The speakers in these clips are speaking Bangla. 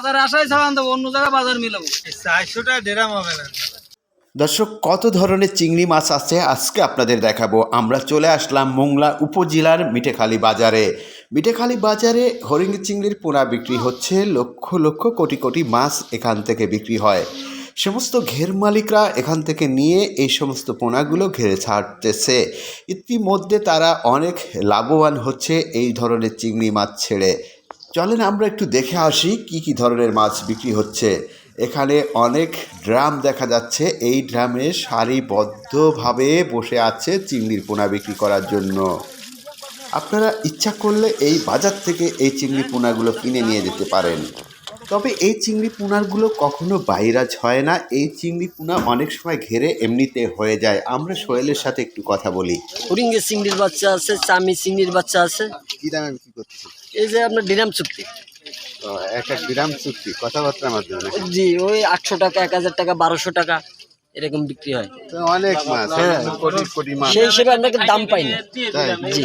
বাজারে আসাই ছাড়ান দেবো অন্য জায়গায় বাজার মিলাবো। চারশোটা ডেরাম হবে না। দর্শক কত ধরনের চিংড়ি মাছ আছে আজকে আপনাদের দেখাবো। আমরা চলে আসলাম মোংলা উপজেলার মিঠেখালি বাজারে। মিঠেখালি বাজারে হরিঙ্গি চিংড়ির পোনা বিক্রি হচ্ছে লক্ষ লক্ষ কোটি কোটি মাছ এখান থেকে বিক্রি হয়। সমস্ত ঘের মালিকরা এখান থেকে নিয়ে এই সমস্ত পোনাগুলো ঘেরে ছাড়তেছে। ইতিমধ্যে তারা অনেক লাভবান হচ্ছে এই ধরনের চিংড়ি মাছ ছেড়ে। চলেন আমরা একটু দেখে আসি কি কি ধরনের মাছ বিক্রি হচ্ছে। এখানে অনেক ড্রাম দেখা যাচ্ছে। এই ড্রামে সারিবদ্ধভাবে বসে আছে চিংড়ির পোনা বিক্রি করার জন্য। আপনারা ইচ্ছা করলে এই বাজার থেকে এই চিংড়ি পোনাগুলো কিনে নিয়ে যেতে পারেন। তবে এই চিংড়ি পোনাগুলো কখনো বাইরাজ হয় না। এই চিংড়ি পোনা অনেক সময় ঘেরে এমনিতে হয়ে যায়। আমরা সোহেলের সাথে একটু কথা বলি। হরিঙ্গের চিংড়ির বাচ্চা আছে চামি চিংড়ির বাচ্চা আছে। কী দামে বিক্রি করতেছে এই যে আপনার ডিরাম চুক্তি। এক এক গ্রাম চুক্তি কথাবার্তার মাধ্যমে জি ওই আটশো টাকা এক হাজার টাকা বারোশো টাকা এরকম বিক্রি হয়। অনেক মাছ হ্যাঁ। কোটি কোটি মাছ। সেই হিসেবে আপনাকে দাম পাই না। জি।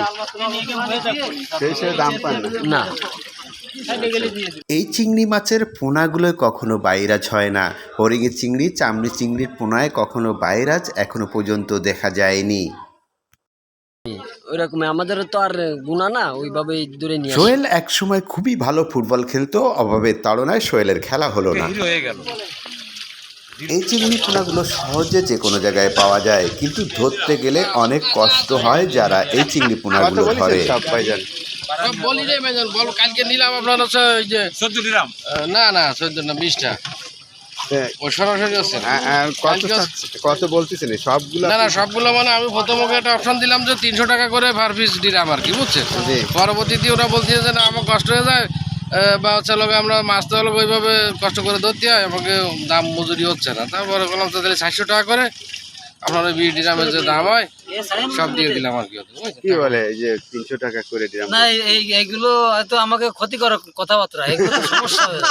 সেই হিসেবে দাম পান না? না। এই চিংড়ি মাছের পোনাগুলো কখনো বাইরাজ হয় না। হরিঙের চিংড়ি চামড়ি চিংড়ির পোনায় কখনো বাইরাজ এখনও পর্যন্ত দেখা যায়নি। ওই রকম আমাদের তো আর গুণা না ওইভাবে দূরে নিয়ে সোহেল একসময় খুবই ভালো ফুটবল খেলতো অভাবের তাড়নায় সোহেলের খেলা হলো না। হয়ে গেল। এই চিংড়ি পোনাগুলো সহজে যে কোনো জায়গায় পাওয়া যায় কিন্তু ধরতে গেলে অনেক কষ্ট হয় যারা এই চিংড়ি পোনাগুলো ধরে। বলি রে মেজন বল কালকে নিলাম আপনার হচ্ছে ওই যে চোদ্দ না না চোদ্দ না বিশটা। ও সরাসরি হচ্ছে না কত কত বলতেছেন সবগুলো? না না সবগুলো মানে আমি প্রথম ওকে একটা অপশন দিলাম যে তিনশো টাকা করে পার পিস দিলাম আর কি বুঝছেন জি। পরবর্তীতে ওরা বলছে যে না আমার কষ্ট হয়ে যায় বা হচ্ছে লোক আমরা মাছ তো হলো ওইভাবে কষ্ট করে ধরতে হয় আমাকে দাম মজুরি হচ্ছে না। তারপরে বললাম তো তাহলে চারশো টাকা করে আপনার ওই বিশ ডিরামের যে দাম হয় সব দিয়ে দিলাম আর কি কি বলে এই যে তিনশো টাকা করে দিলাম না এই- এই এইগুলো হয়তো আমাকে ক্ষতি করার কথাবার্তা এগুলো সমস্যা হয়ে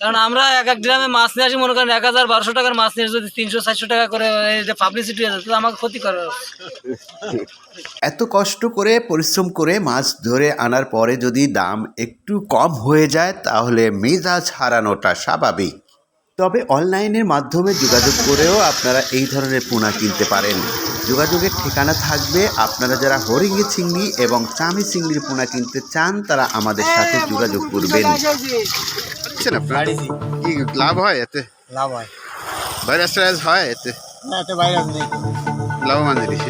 কারণ আমরা এক এক গ্রামে মাছ নিয়ে আসি মনে করেন এক হাজার বারোশো টাকার মাছ নিয়ে যদি তিনশো চারশো টাকা করে পাবলিসিটি হয়ে যাচ্ছে তো আমাকে ক্ষতি করে এত কষ্ট করে পরিশ্রম করে মাছ ধরে আনার পরে যদি দাম একটু কম হয়ে যায় তাহলে মেজাজ হারানোটা স্বাভাবিক। অনলাইনের মাধ্যমে যোগাযোগ করেও আপনারা এই ধরনের পোনা কিনতে পারেন। যোগাযোগের ঠিকানা থাকবে আপনারা যারা হরিঙ্গি চিংড়ি এবং চামি চিংড়ির পোনা কিনতে চান তারা আমাদের সাথে যোগাযোগ করবেন। কি লাভ হয় এতে? লাভ হয়। ভাইরাস টাইরাস হয় এতে? এত ভাইরাস নেই। লাভবান জিনিস